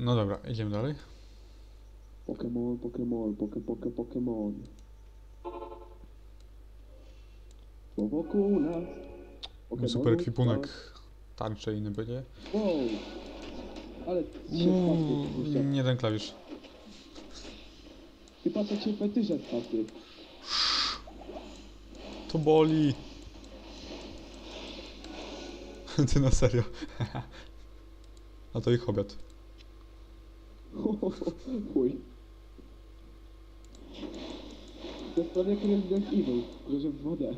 No dobra, idziemy dalej. Pokémon, Pokémon, poke, poke, Pokémon. Bo wokół nas... Mamy super ekwipunek, tarcze i inne będzie. Wow! Ale Uuu, nie ten klawisz. Ty patrz jak się fetysze wpadł. To boli. Ty na serio. A to ich obiad. Chuj. To jest prawie jak Resident Evil, tylko że w wodę.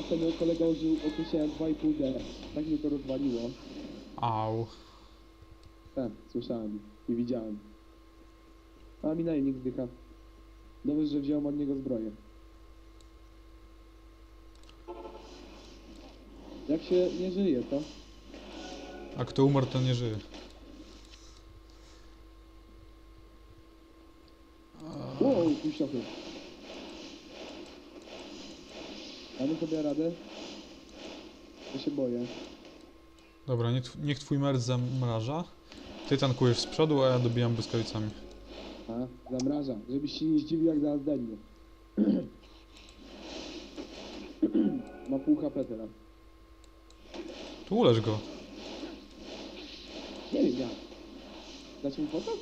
Ostatnio kolega użył określenia 2,5D. Tak mnie to rozwaliło. Au. Tak, słyszałem i widziałem. A mi najemnik zdycha. Dobrze, że wziąłem od niego zbroję. Jak się nie żyje, to? A kto umarł, to nie żyje. Wow, puściochy. Damy sobie radę? Ja się boję. Dobra, niech, niech twój merc zamraża. Ty tankujesz z przodu, a ja dobijam błyskawicami. A, zamraża, żebyś się nie zdziwił jak zaraz dęgnie. Ma pół HP teraz. Tu ulecz go. Nie wiem jak. Dać mi foto?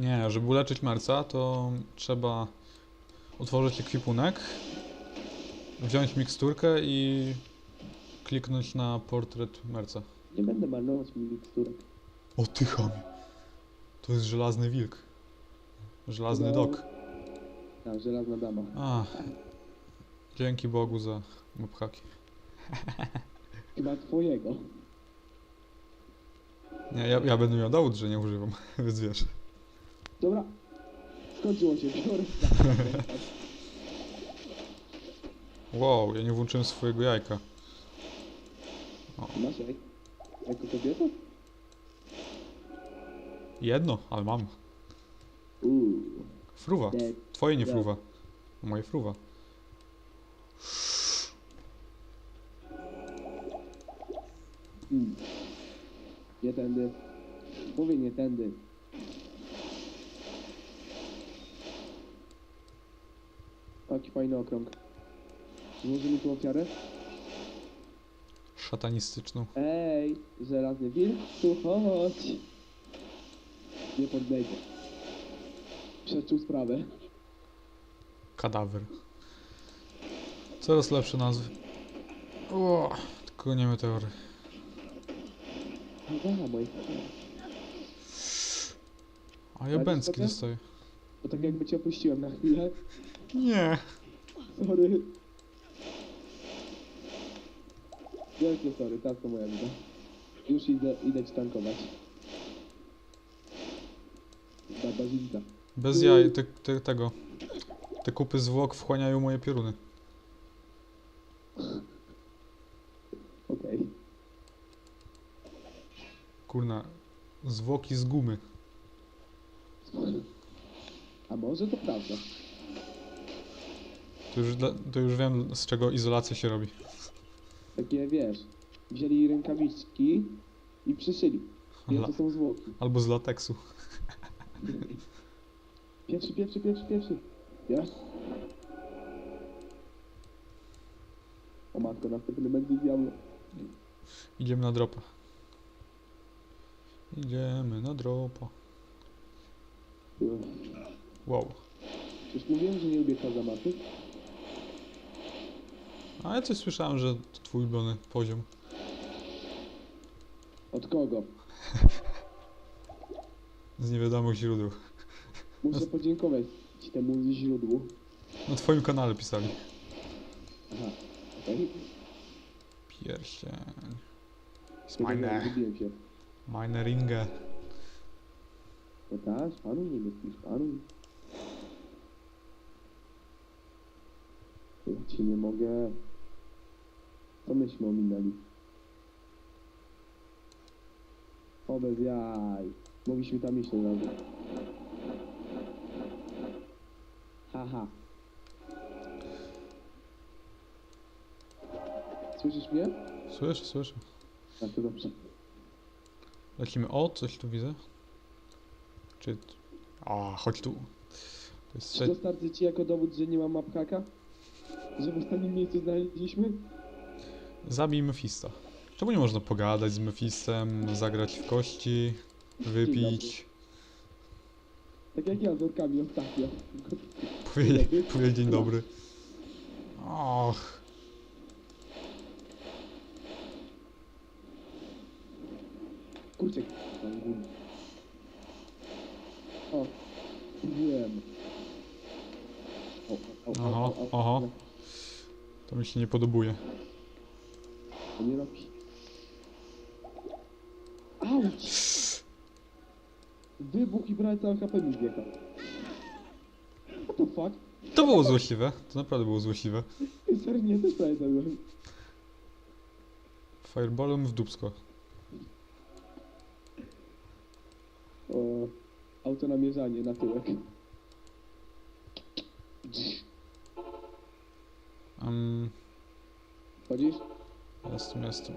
Nie, żeby uleczyć merca, to trzeba otworzyć ekwipunek, wziąć miksturkę i kliknąć na portret merca. Nie będę marnować mi miksturek. O ty chamie. To jest żelazny wilk. Żelazny No. dok. Tak, żelazna dama. A. Dzięki Bogu za mobhaki. Chyba twojego. Nie, ja, ja będę miał dowód, że nie używam, więc wiesz. Dobra. Skończyło się, biorę. Wow, ja nie włączyłem swojego jajka. Masz jaj? Jako kobieta? Jedno, ale mam. Uuu. Fruwa. Twoje nie fruwa. Moje fruwa. Nie tędy. Mówię nie tędy. Taki fajny okrąg. Złożymy tu ofiarę? Szatanistyczną. Ej, żelazny wilk, tu chodź. Nie poddejdzie. Przeczuł sprawę. Kadawer. Coraz lepsze nazwy. O, tylko nie meteory. Da, mój. A ja Radzisz bęcki dostaję. Bo tak jakby cię opuściłem na chwilę. Nie. Sorry. Wielkie sorry, tak to moja wina. Już idę, idę ci tankować. Bez jaj, te, te, tego. Te kupy zwłok wchłaniają moje pioruny. Okej. Kurna. Zwłoki z gumy. A może to prawda? To już, dla- to już wiem, z czego izolacja się robi. Takie wiesz, wzięli rękawiczki i przyszyli. La, to są zwłoki. albo z lateksu. Pierwszy, pierwszy, pierwszy, pierwszy. Ja? O matko, następny będzie diablo. Idziemy na dropa. Idziemy na dropa. Wow. Już mówiłem, że nie lubię kazamaty. A ja coś słyszałem, że to twój ulubiony poziom. Od kogo? Z niewiadomych źródeł. Muszę podziękować ci temu źródłu. Na twoim kanale pisali. Aha, okej. Pierścień. Zgubiłem się. Meine Ringe. No tak, panuj, nie myślisz, panuj. Ja ci nie mogę. Co myśmy ominęli? O bez jaj. Mogliśmy tam iść od razu. Haha. Słyszysz mnie? Słyszę, słyszę. Tak, to dobrze. Lecimy o, coś tu widzę. Czy... A, chodź tu. To jest Czy trze... dostarczę ci jako dowód, że nie mam map haka? Że w ostatnim miejscu znaleźliśmy? Zabij Mefista. Czemu nie można pogadać z Mefistem, zagrać w kości, wypić, Tak jak ja z orkami ostatnio. powiedzieć dzień dobry. Och, Kurczę, góry. O, wiem. O, o, o, Oho, oho. to mi się nie podobuje. To nie robi. Auć! Wybuch i prawie całe HP mi zjechał. What the fuck? To było złośliwe, to naprawdę było złośliwe. Serio, nie, też prawie zabiłem. Fireballem w dupsko. O, auto namierzanie na tyłek. Um, Chodzisz? jestem, jestem.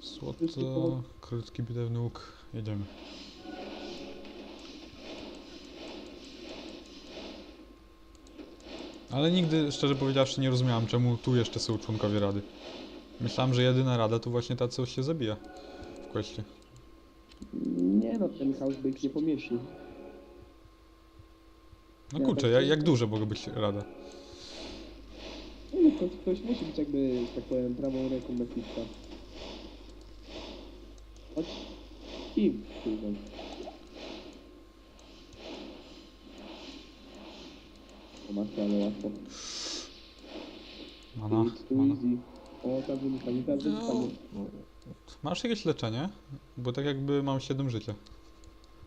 Złoto, krótki bitew nóg, jedziemy. Ale nigdy, szczerze powiedziawszy, nie rozumiałem, czemu tu jeszcze są członkowie rady. Myślałem, że jedyna rada to właśnie ta, co się zabija w kwestii. Nie no, ten housebreak nie pomieścił. No Ja kurczę, tak jak, jak duża mogła być rada? Nie no, ktoś, ktoś musi być jakby, że tak powiem, prawą ręką Mephisto. Chodź. I kurwa. O matko, ale łatwo. Mana, It's too mana. easy. O, tak tak wynikanie. Masz jakieś leczenie? Bo tak jakby mam 7 życia.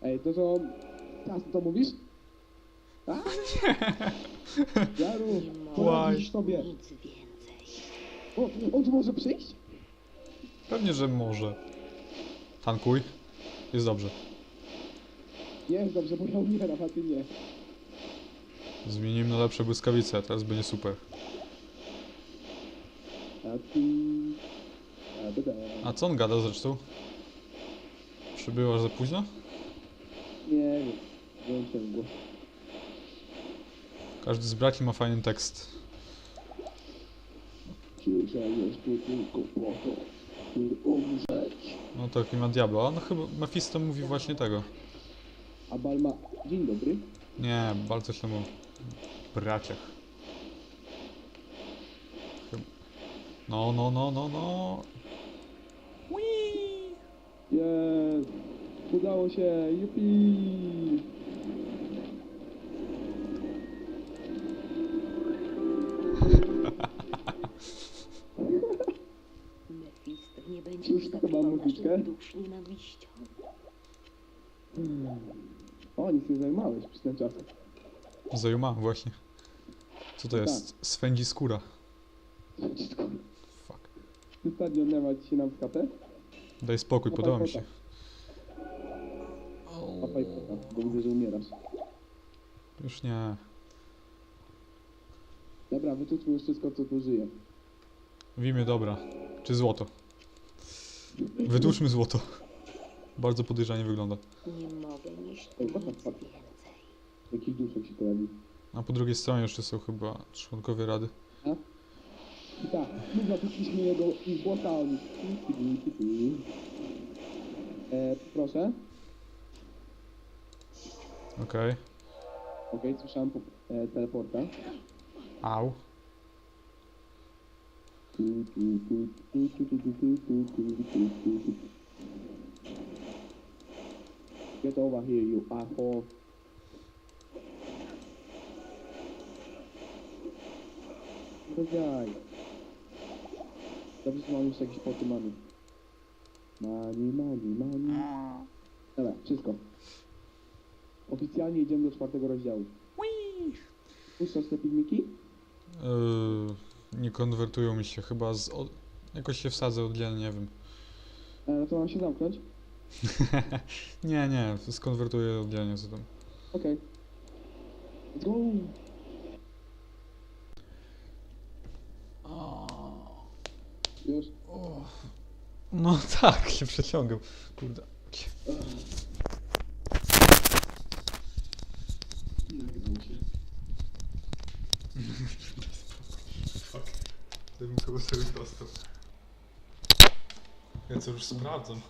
Ej, to co... Teraz to mówisz? A? Nie! Jaru, poradzisz sobie. O, on tu może przyjść? Pewnie, że może. Tankuj. Jest dobrze. Nie, jest dobrze, bo ja umieram, a ty nie. Zmienimy na lepsze błyskawice, a teraz będzie super. A co on gada zresztą? Przybyłaś za późno? Nie wiem. Wyłączyłem go. Każdy z braci ma fajny tekst. No to klimat Diablo. A no chyba Mephisto mówi właśnie tego. A Balma... Dzień dobry. Nie, bardzo źle mówił. Braciach. Chyba- No, no, no, no, no. Jest! Udało się! Jupi! Mefisto nie będzie Cóż, to chyba naszych dusz nienawiścią. Hmm. O, nic nie zajmowałeś przez ten czas. Zajuma, właśnie. Co to No jest? Swędzi skóra. Fuck. Ty stadion nie ma dzisiaj nam w? Daj spokój, podoba mi się. Papaj kota, bo widzę, że umierasz. Już nie. Dobra, wytłuczmy już wszystko, co tu żyje. W imię dobra. Czy złoto? Wydłużmy złoto. Bardzo podejrzanie wygląda. Nie mogę what the nic więcej. Jakiś duszek się pojawił. A po drugiej stronie jeszcze są chyba członkowie rady. I tak, my zapytaliśmy jego i złota on. E, proszę. Okej. Okej, słyszałem po, e, teleporta. Au. Get over here, you asshole. Rozjaj. Dobrze, że mam jeszcze jakieś poty mamy. Mani, mani, mani. Dobra, wszystko. Oficjalnie idziemy do czwartego rozdziału. Puszczasz te filmiki? Yy, nie konwertują mi się chyba z... O, jakoś się wsadzę oddzielnie, nie wiem. E, no to mam się zamknąć? nie, nie, skonwertuję oddzielnie co tam. Okej. Let's go! Już? No tak, się przeciągam. Kurde. Gdybym kogoś sobie dostał. Ja co już sprawdzam.